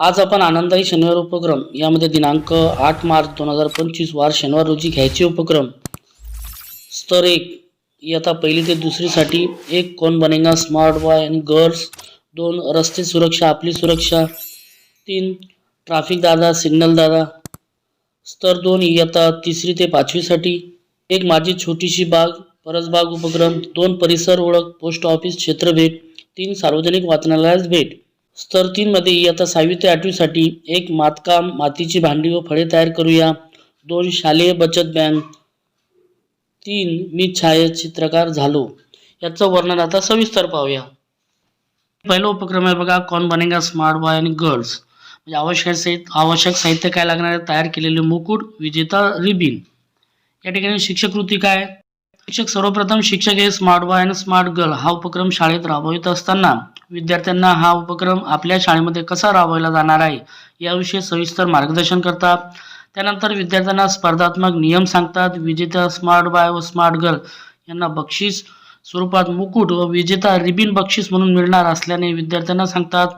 आज आपण आनंदाई शनिवार उपक्रम यामध्ये दिनांक आठ मार्च दोन हजार पंचवीस वार शनिवार रोजी घ्यायचे उपक्रम. स्तर एक इयत्ता पहिली ते दुसरीसाठी एक कोण बनेगा स्मार्ट बॉय आणि गर्ल्स दोन रस्ते सुरक्षा आपली सुरक्षा. तीन ट्राफिक दादा सिग्नल दादा. स्तर दोन इयत्ता तिसरी ते पाचवीसाठी एक माझी छोटीशी बाग परसबाग उपक्रम. दोन परिसर ओळख पोस्ट ऑफिस क्षेत्र भेट. तीन सार्वजनिक वाचनालयास भेट. स्तर तीनमध्ये इयत्ता सहावी ते आठवीसाठी एक मातकाम मातीची भांडी व फळे तयार करूया. दोन शालेय बचत बँक. तीन मी छायाचित्रकार झालो. याचं वर्णन आता सविस्तर पाहूया. पहिला उपक्रम आहे बघा कोण बनेगा स्मार्ट बॉय आणि गर्ल्स म्हणजे आवश्यक साहित्य आवश्यक साहित्य काय लागणार आहे? तयार केलेले मुकुट विजेता रिबिन. या ठिकाणी शिक्षक कृती काय? शिक्षक सर्वप्रथम शिक्षक हे स्मार्ट बॉय आणि स्मार्ट गर्ल हा उपक्रम शाळेत राबवित असताना विद्यार्थ्यांना हा उपक्रम आपल्या शाळेमध्ये कसा राबवला जाणार आहे याविषयी सविस्तर मार्गदर्शन करतात. त्यानंतर विद्यार्थ्यांना स्पर्धात्मक नियम सांगतात. विजेता स्मार्ट बाय व स्मार्ट गर्ल यांना बक्षीस स्वरूपात मुकुट व विजेता रिबिन बक्षीस म्हणून मिळणार असल्याने विद्यार्थ्यांना सांगतात.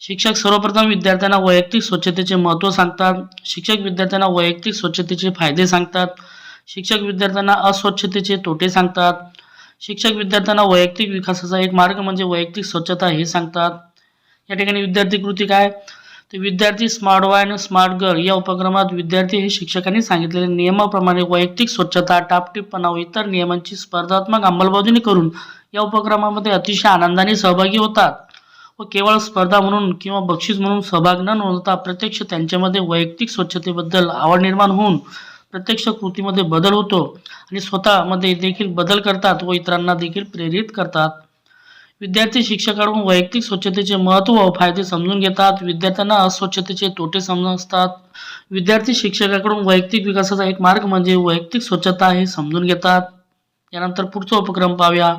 शिक्षक सर्वप्रथम विद्यार्थ्यांना वैयक्तिक स्वच्छतेचे महत्त्व सांगतात. शिक्षक विद्यार्थ्यांना वैयक्तिक स्वच्छतेचे फायदे सांगतात. शिक्षक विद्यार्थ्यांना अस्वच्छतेचे तोटे सांगतात. शिक्षक विद्यार्थ्यांना वैयक्तिक विकासाचा एक मार्ग म्हणजे वैयक्तिक स्वच्छता हे सांगतात. या ठिकाणी विद्यार्थी कृती काय? तर विद्यार्थी स्मार्ट वाय आणि स्मार्ट गर्ल या उपक्रमात विद्यार्थी हे शिक्षकांनी सांगितलेल्या नियमाप्रमाणे वैयक्तिक स्वच्छता टापटीपणा व इतर नियमांची स्पर्धात्मक अंमलबजावणी करून या उपक्रमामध्ये अतिशय आनंदाने सहभागी होतात व केवळ स्पर्धा म्हणून किंवा बक्षीस म्हणून सहभाग न नोंदवता प्रत्यक्ष त्यांच्यामध्ये वैयक्तिक स्वच्छतेबद्दल आवड निर्माण होऊन प्रत्यक्ष कृतीमध्ये बदल होतो आणि स्वतःमध्ये देखील बदल करतात व इतरांना देखील प्रेरित करतात. विद्यार्थी शिक्षकाकडून वैयक्तिक स्वच्छतेचे महत्त्व व फायदे समजून घेतात. विद्यार्थ्यांना अस्वच्छतेचे तोटे समजतात. विद्यार्थी शिक्षकाकडून वैयक्तिक विकासाचा एक मार्ग म्हणजे वैयक्तिक स्वच्छता हे समजून घेतात. यानंतर पुढचा उपक्रम पाहूया.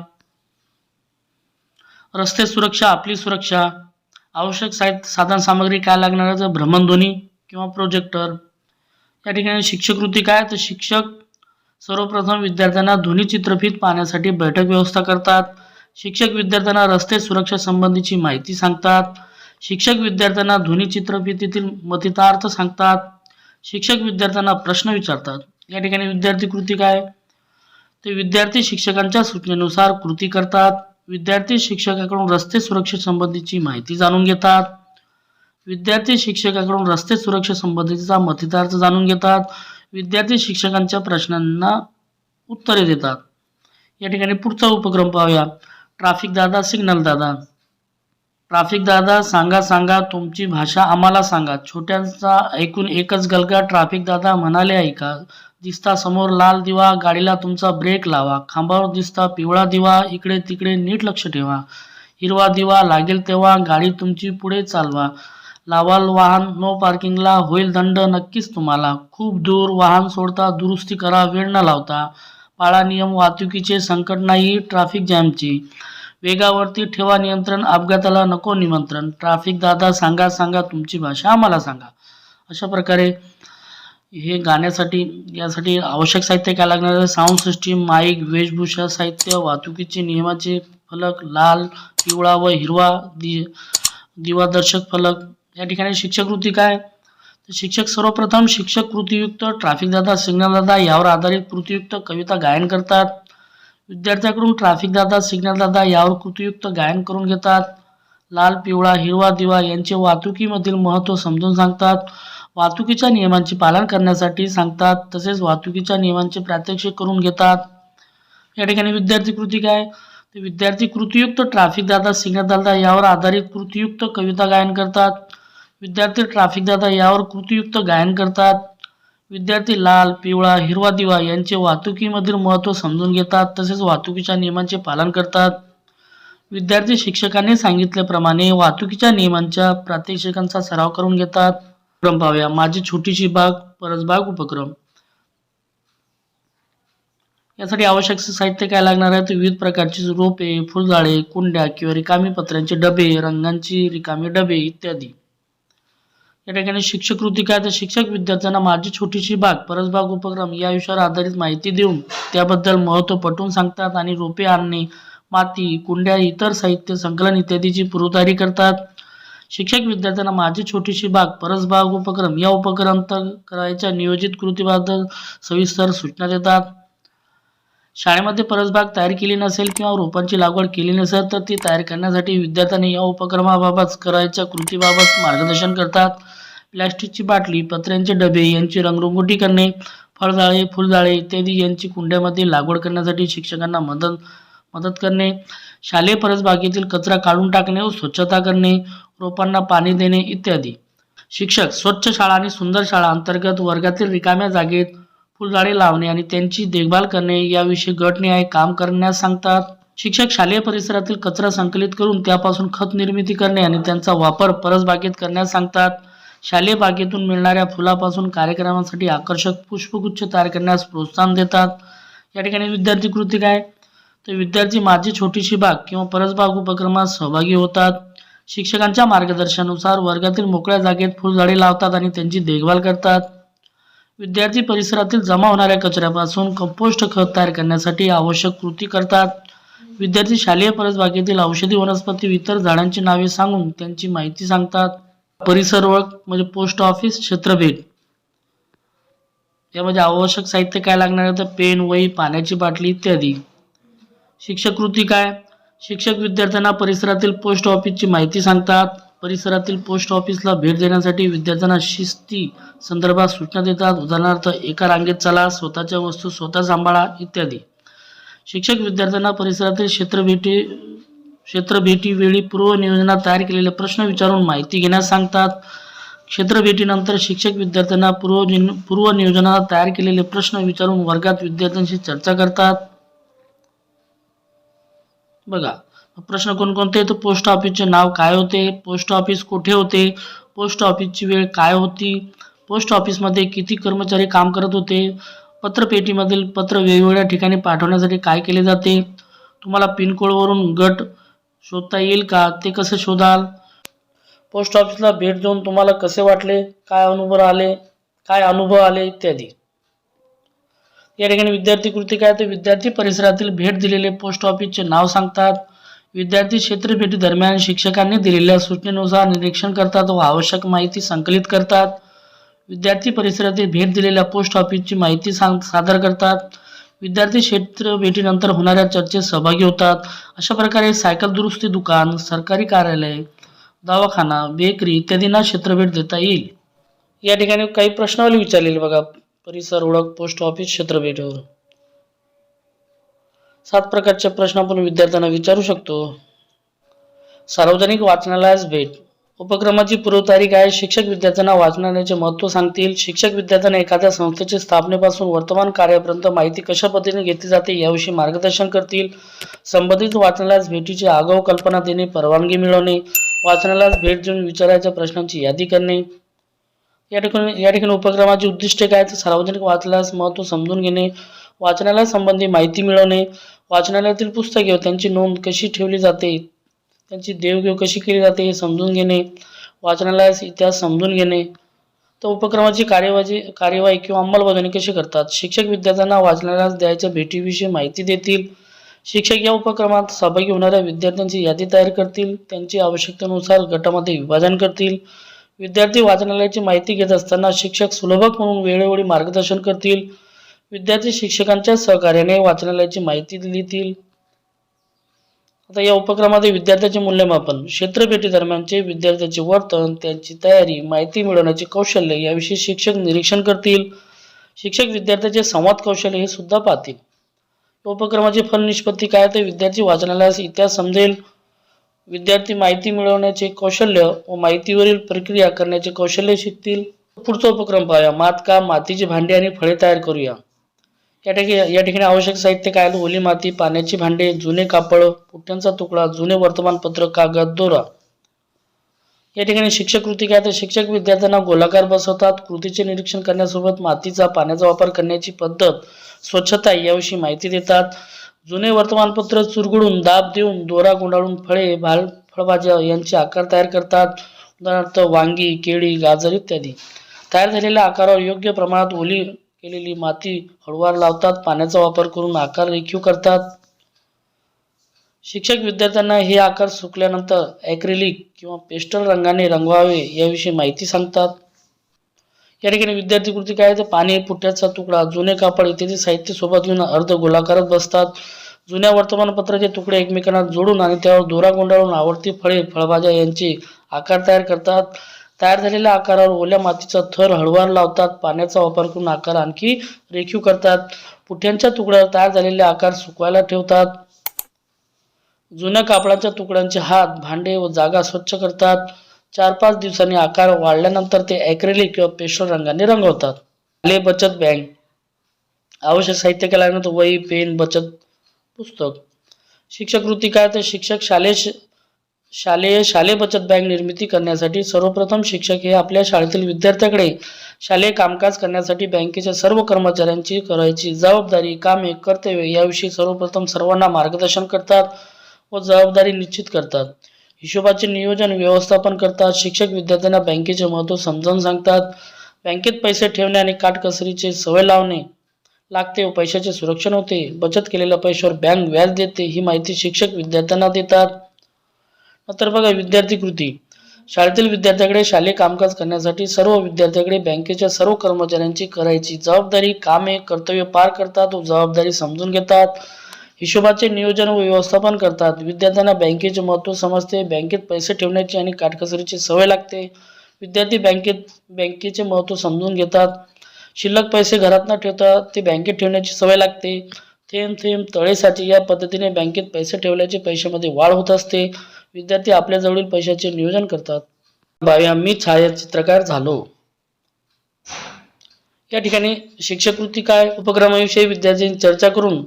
रस्ते सुरक्षा आपली सुरक्षा. आवश्यक साहित्य साधन सामग्री काय लागणार भ्रमणध्वनी किंवा प्रोजेक्टर या ठिकाणी शिक्षककृती काय? तर शिक्षक सर्वप्रथम विद्यार्थ्यांना ध्वनी चित्रफित पाहण्यासाठी बैठक व्यवस्था करतात. शिक्षक विद्यार्थ्यांना रस्ते सुरक्षा संबंधीची माहिती सांगतात. शिक्षक विद्यार्थ्यांना ध्वनी चित्रफितीतील मतितार्थ सांगतात. शिक्षक विद्यार्थ्यांना प्रश्न विचारतात. या ठिकाणी विद्यार्थी कृती काय? ते विद्यार्थी शिक्षकांच्या सूचनेनुसार कृती करतात. विद्यार्थी शिक्षकाकडून रस्ते सुरक्षेसंबंधीची माहिती जाणून घेतात. विद्यार्थी शिक्षकाकडून रस्ते सुरक्षेसंबंधीचा मतितार्थ जाणून घेतात. विद्यार्थी शिक्षकांच्या प्रश्नांना उत्तरे देतात. या ठिकाणी पुढचा उपक्रम पाहूया. ट्राफिक दादा सिग्नल दादा. ट्राफिक दादा सांगा सांगा तुमची भाषा आम्हाला सांगा. छोट्यांचा ऐकून एकच गलगा ट्राफिक दादा म्हणाले ऐका दिसता समोर लाल दिवा गाडीला तुमचा ब्रेक लावा. खांबावर दिसता पिवळा दिवा इकडे तिकडे नीट लक्ष ठेवा. हिरवा दिवा लागेल तेव्हा गाडी तुमची पुढे चालवा. लावाल वाहन नो पार्किंगला होईल दंड. नक्कीच तुम्हाला. खूप दूर वाहन सोडता दुरुस्ती करा वेळ न लावता. पाळा नियम वाहतुकीचे संकट नाही ट्रॅफिक जॅमची वेगावरती ठेवा नियंत्रण अपघाताला नको निमंत्रण. ट्रॅफिक दादा सांगा सांगा तुमची भाषा आम्हाला सांगा. अशा प्रकारे हे गाण्यासाठी यासाठी आवश्यक साहित्य काय लागणार आहे? साऊंड सिस्टीम माईक वेशभूषा साहित्य वाहतुकीचे नियमाचे फलक लाल पिवळा व हिरवा दि दिवादर्शक फलक या ठिकाणी शिक्षककृती काय? तर शिक्षक सर्वप्रथम शिक्षक कृतीयुक्त ट्रॅफिक दादा यावर आधारित कृतीयुक्त कविता गायन करतात. विद्यार्थ्याकडून ट्रॅफिक दादा यावर कृतीयुक्त गायन करून घेतात. लाल पिवळा हिरवा दिवा यांचे वाहतुकीमधील महत्त्व समजून सांगतात. वाहतुकीच्या नियमांचे पालन करण्यासाठी सांगतात. तसेच वाहतुकीच्या नियमांचे प्रात्यक्षिक करून घेतात. या ठिकाणी विद्यार्थी कृती काय? ते विद्यार्थी कृतीयुक्त ट्रॅफिक दादा सिग्नल दादा यावर आधारित कृतीयुक्त कविता गायन करतात. विद्यार्थी ट्राफिक दादा यावर कृतीयुक्त गायन करतात. विद्यार्थी लाल पिवळा हिरवा दिवा यांचे वाहतुकीमधील महत्त्व समजून घेतात तसेच वाहतुकीच्या नियमांचे पालन करतात. विद्यार्थी शिक्षकांनी सांगितल्याप्रमाणे वाहतुकीच्या नियमांच्या प्रात्यक्षिकांचा सराव करून घेतात. उपक्रम पाहूया. माझी छोटीशी बाग परसबाग उपक्रम. यासाठी आवश्यक साहित्य काय लागणार आहे? तर विविध प्रकारची रोपे फुलझाडे कुंड्या किंवा रिकामी पत्र्यांचे डबे रंगांची रिकामी डबे इत्यादी. या ठिकाणी शिक्षक कृती काय तर शिक्षक विद्यार्थ्यांना माझी छोटीशी बाग परसबाग उपक्रम या विषयावर आधारित माहिती देऊन त्याबद्दल महत्त्व पटवून सांगतात आणि रोपे आणणे माती कुंड्या इतर साहित्य संकलन इत्यादीची पूर्वतयारी करतात. शिक्षक विद्यार्थ्यांना माझी छोटीशी बाग परसबाग उपक्रम या उपक्रम करायच्या नियोजित कृतीबद्दल सविस्तर सूचना देतात. शाळेमध्ये परसबाग तयार केली नसेल किंवा रोपांची लागवड केली नसेल तर ती तयार करण्यासाठी विद्यार्थ्यांनी या उपक्रमाबाबत करायच्या कृतीबाबत मार्गदर्शन करतात. प्लॅस्टिकची बाटली पत्र्यांचे डबे यांची रंगरंगोटी करणे फळझाडे फुलझाडे इत्यादी यांची कुंड्यामध्ये लागवड करण्यासाठी शिक्षकांना मदत मदत करणे. शालेय परसबागेतील कचरा काढून टाकणे व स्वच्छता करणे रोपांना पाणी देणे इत्यादी. शिक्षक स्वच्छ शाळा आणि सुंदर शाळा अंतर्गत वर्गातील रिकाम्या जागेत फुलझाडे लावणे आणि त्यांची देखभाल करणे याविषयी गटनिहाय काम करण्यास सांगतात. शिक्षक शालेय परिसरातील कचरा संकलित करून त्यापासून खत निर्मिती करणे आणि त्यांचा वापर परसबागेत करण्यास सांगतात. शालेय बागेतून मिळणाऱ्या फुलापासून कार्यक्रमासाठी आकर्षक पुष्पगुच्छ तयार करण्यास प्रोत्साहन देतात. या ठिकाणी विद्यार्थी कृती काय? तर विद्यार्थी माझी छोटीशी बाग किंवा परसबाग उपक्रमात सहभागी होतात. शिक्षकांच्या मार्गदर्शनानुसार वर्गातील मोकळ्या जागेत फुलझाडे लावतात आणि त्यांची देखभाल करतात. विद्यार्थी परिसरातील जमा होणाऱ्या कचऱ्यापासून कंपोस्ट खत तयार करण्यासाठी आवश्यक कृती करतात. विद्यार्थी शालेय परसबागेतील औषधी वनस्पती इतर झाडांची नावे सांगून त्यांची माहिती सांगतात. परिसर ओळख म्हणजे पोस्ट ऑफिस क्षेत्रभेट यामध्ये आवश्यक साहित्य काय लागणार आहे? तर पेन वही पाण्याची बाटली इत्यादी. शिक्षक कृती काय? शिक्षक विद्यार्थ्यांना परिसरातील पोस्ट ऑफिसची माहिती सांगतात. परिसरातील पोस्ट ऑफिसला भेट देण्यासाठी विद्यार्थ्यांना शिस्ती संदर्भात सूचना देतात. उदाहरणार्थ एका रांगेत चला स्वतःच्या वस्तू स्वतः सांभाळा इत्यादी. शिक्षक विद्यार्थ्यांना परिसरातील क्षेत्रभेटी क्षेत्रभेटीवेळी पूर्वनियोजना तयार केलेले प्रश्न विचारून माहिती घेण्यास सांगतात. क्षेत्रभेटीनंतर शिक्षक विद्यार्थ्यांना पूर्व पूर्वनियोजनात तयार केलेले प्रश्न विचारून वर्गात विद्यार्थ्यांशी चर्चा करतात. बघा प्रश्न कोणकोणते तर पोस्ट ऑफिसचे नाव काय होते? पोस्ट ऑफिस कुठे होते? पोस्ट ऑफिसची वेळ काय होती? पोस्ट ऑफिसमध्ये किती कर्मचारी काम करत होते? पत्रपेटीमधील पत्र वेगवेगळ्या ठिकाणी पाठवण्यासाठी काय केले जाते? तुम्हाला पिनकोडवरून गट शोधता येईल का? ते कसं शोधाल? पोस्ट ऑफिसला भेट देऊन तुम्हाला कसे वाटले? काय अनुभव आले? काय अनुभव आले? इत्यादी. या ठिकाणी विद्यार्थी कृती काय? तर विद्यार्थी परिसरातील भेट दिलेले पोस्ट ऑफिसचे नाव सांगतात. विद्यार्थी क्षेत्रभेटी दरम्यान शिक्षकांनी दिलेल्या सूचनेनुसार निरीक्षण करतात व आवश्यक माहिती संकलित करतात. विद्यार्थी परिसरातील भेट दिलेल्या पोस्ट ऑफिसची माहिती सांग सादर करतात. विद्यार्थी क्षेत्र भेटीनंतर होणाऱ्या चर्चेत सहभागी होतात. अशा प्रकारे सायकल दुरुस्ती दुकान सरकारी कार्यालय दवाखाना बेकरी इत्यादींना क्षेत्रभेट देता येईल. या ठिकाणी काही प्रश्नावली विचारलेली बघा. परिसर ओळख पोस्ट ऑफिस क्षेत्रभेटीवर सात प्रकारचे प्रश्न आपण विद्यार्थ्यांना विचारू शकतो. सार्वजनिक वाचनालयास भेट. उपक्रमाची पूर्वतारीख आहे. शिक्षक विद्यार्थ्यांना वाचनालयाचे महत्त्व सांगतील. शिक्षक विद्यार्थ्यांना एखाद्या संस्थेच्या स्थापनेपासून वर्तमान कार्यापर्यंत माहिती कशा पद्धतीने घेतली जाते याविषयी मार्गदर्शन करतील. संबंधित वाचनालयास भेटीची आगाऊ कल्पना देणे परवानगी मिळवणे वाचनालयास भेट देऊन विचारायच्या प्रश्नांची यादी करणे. या ठिकाणी या ठिकाणी उपक्रमाची उद्दिष्टे काय? तर सार्वजनिक वाचनालयास महत्त्व समजून घेणे. वाचनालयासंबंधी माहिती मिळवणे वाचनालयातील पुस्तके व त्यांची नोंद कशी ठेवली जाते त्यांची देवघेव कशी केली जाते हे समजून घेणे वाचनालयास इतिहास समजून घेणे. तर उपक्रमाची कार्यवाही कार्यवाही किंवा अंमलबजावणी कशी करतात? शिक्षक विद्यार्थ्यांना वाचनालयास द्यायच्या भेटीविषयी माहिती देतील. शिक्षक या उपक्रमात सहभागी होणाऱ्या विद्यार्थ्यांची यादी तयार करतील. त्यांची आवश्यकतेनुसार गटामध्ये विभाजन करतील. विद्यार्थी वाचनालयाची माहिती घेत असताना शिक्षक सुलभक म्हणून वेळोवेळी मार्गदर्शन करतील. विद्यार्थी शिक्षकांच्या सहकार्याने वाचनालयाची माहिती लिहितील. आता या उपक्रमामध्ये विद्यार्थ्याचे मूल्यमापन क्षेत्रपेटीदरम्यानचे विद्यार्थ्याचे वर्तन त्यांची तयारी माहिती मिळवण्याचे कौशल्य याविषयी शिक्षक निरीक्षण करतील. शिक्षक विद्यार्थ्याचे संवाद कौशल्य हे सुद्धा पाहतील. उपक्रमाची फल निष्पत्ती काय तर विद्यार्थी वाचनालयास इतिहास समजेल. विद्यार्थी माहिती मिळवण्याचे कौशल्य व माहितीवरील प्रक्रिया करण्याचे कौशल्य शिकतील. पुढचा उपक्रम पाहूया. मातकाम मातीची भांडी आणि फळे तयार करूया. या ठिकाणी या ठिकाणी आवश्यक साहित्य काय ओली माती पाण्याची भांडे जुने कापड पुट्ट्यांचा तुकडा जुने वर्तमानपत्र कागद दोरा. या ठिकाणी शिक्षक कृती काय? तर शिक्षक विद्यार्थ्यांना गोलाकार बसवतात. कृतीचे निरीक्षण करण्यासोबत मातीचा पाण्याचा वापर करण्याची पद्धत स्वच्छता याविषयी माहिती देतात. जुने वर्तमानपत्र चुरगुडून दाब देऊन दोरा गुंडाळून फळे भाल फळभाज्या यांचे आकार तयार करतात. उदाहरणार्थ वांगी केळी गाजर इत्यादी. तयार झालेल्या आकारावर योग्य प्रमाणात ओली केलेली माती हळूवार लावतात पाण्याचा वापर करून आकार रेखीव करतात. शिक्षक विद्यार्थ्यांना हे आकार सुकल्यानंतर ॲक्रेलिक किंवा पेस्टल रंगाने रंगवावे याविषयी माहिती सांगतात. या ठिकाणी विद्यार्थी कृती काय तर पाणी पुठ्याचा तुकडा जुने कापड इत्यादी साहित्य सोबत घेऊन अर्ध गोलाकारत बसतात. जुन्या वर्तमानपत्राचे तुकडे एकमेकांना जोडून आणि त्यावर दोरा गुंडाळून आवडती फळे फळभाज्या यांचे आकार तयार करतात. तयार झालेल्या आकारावर ओल्या मातीचा थर हळवार लावतात पाण्याचा वापर करून आकार आणखी रेखीव करतात. पुठ्यांच्या तुकड्यावर तयार झालेले आकार सुकवायला ठेवतात. जुन्या कापडाच्या तुकड्यांचे हात भांडे व जागा स्वच्छ करतात. चार पाच दिवसांनी आकार वाढल्यानंतर ते ॲक्रेलिक किंवा पेस्टल रंगाने रंगवतात. आले बचत बँक. आवश्यक साहित्य केल्यानंतर वही पेन बचत पुस्तक. शिक्षक कृती काय तर शिक्षक शालेय श- शालेय शालेय बचत बँक निर्मिती करण्यासाठी सर्वप्रथम शिक्षक हे आपल्या शाळेतील विद्यार्थ्याकडे शालेय कामकाज करण्यासाठी बँकेच्या सर्व कर्मचाऱ्यांची करायची जबाबदारी कामे कर्तव्य याविषयी सर्वप्रथम सर्वांना मार्गदर्शन करतात व जबाबदारी निश्चित करतात. हिशोबाचे नियोजन व्यवस्थापन करतात. शिक्षक विद्यार्थ्यांना बँकेचे महत्त्व समजावून सांगतात. बँकेत पैसे ठेवणे आणि काटकसरीचे सवय लावणे लागते व पैशाचे सुरक्षण होते. बचत केलेल्या पैशावर बँक व्याज देते. ही माहिती शिक्षक विद्यार्थ्यांना देतात. तर बघा विद्यार्थी कृती. शाळेतील विद्यार्थ्याकडे शालेय कामकाज करण्यासाठी सर्व विद्यार्थ्याकडे बँकेच्या सर्व कर्मचाऱ्यांची करायची जबाबदारी कामे कर्तव्य पार करतात व जबाबदारी समजून घेतात हिशोबाचे नियोजन व व्यवस्थापन करतात. विद्यार्थ्यांना बँकेचे महत्त्व समजते बँकेत पैसे ठेवण्याची आणि काटकसरीची सवय लागते. विद्यार्थी बँकेत बँकेचे महत्त्व समजून घेतात. शिल्लक पैसे घरात न ठेवता ते बँकेत ठेवण्याची सवय लागते. थेंब थेंब तळेसाठी या पद्धतीने बँकेत पैसे ठेवल्याचे पैशामध्ये वाढ होत असते. विद्यार्थी आपल्याजवळील पैशाचे नियोजन करतात. भाव्या मी छायाचित्रकार झालो. या ठिकाणी शिक्षकवृत्ती काय उपक्रमाविषयी विद्यार्थ्यांनी चर्चा करून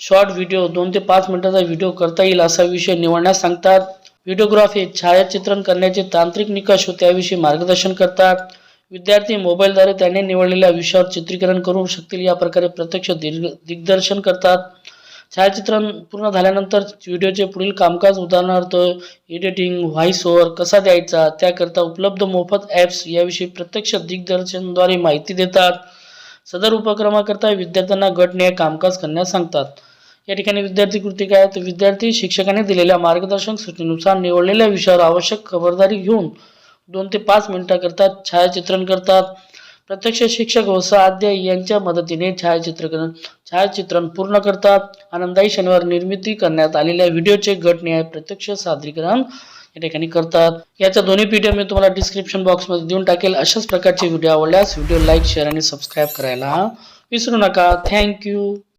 शॉर्ट व्हिडिओ दोन ते पाच मिनिटाचा व्हिडिओ करता येईल असा विषय निवडण्यास सांगतात. व्हिडिओग्राफी छायाचित्रण करण्याचे तांत्रिक निकष व त्याविषयी मार्गदर्शन करतात. विद्यार्थी मोबाईलद्वारे त्यांनी निवडलेल्या विषयावर चित्रीकरण करू शकतील या प्रकारे प्रत्यक्ष दिग्दर्शन करतात. छायाचित्रण पूर्ण झाल्यानंतर व्हिडिओचे पुढील कामकाज उदाहरणार्थ एडिटिंग व्हॉइस ओव्हर कसा द्यायचा त्याकरता उपलब्ध मोफत ॲप्स याविषयी प्रत्यक्ष दिग्दर्शनद्वारे माहिती देतात. सदर उपक्रमाकरता विद्यार्थ्यांना गटने कामकाज करण्यास सांगतात. या ठिकाणी विद्यार्थी कृती काय तर विद्यार्थी शिक्षकाने दिलेल्या मार्गदर्शक सूचनेनुसार निवडलेल्या विषयावर आवश्यक खबरदारी घेऊन दोन ते पाच मिनिटाकरता छायाचित्रण करतात. प्रत्यक्ष शिक्षक व सहाध्यायी यांच्या मदतीने छायाचित्रकरण छायाचित्रण पूर्ण करतात. आनंदायी शनिवार निर्मिती करण्यात आलेल्या व्हिडिओचे गटनिहाय प्रत्यक्ष सादरीकरण या ठिकाणी करतात. याच्या दोन्ही पीडीएफ मी तुम्हाला डिस्क्रिप्शन बॉक्समध्ये देऊन टाकेल. अशाच प्रकारचे व्हिडिओ आवडल्यास व्हिडिओ लाईक शेअर आणि सबस्क्राईब करायला विसरू नका. थँक्यू.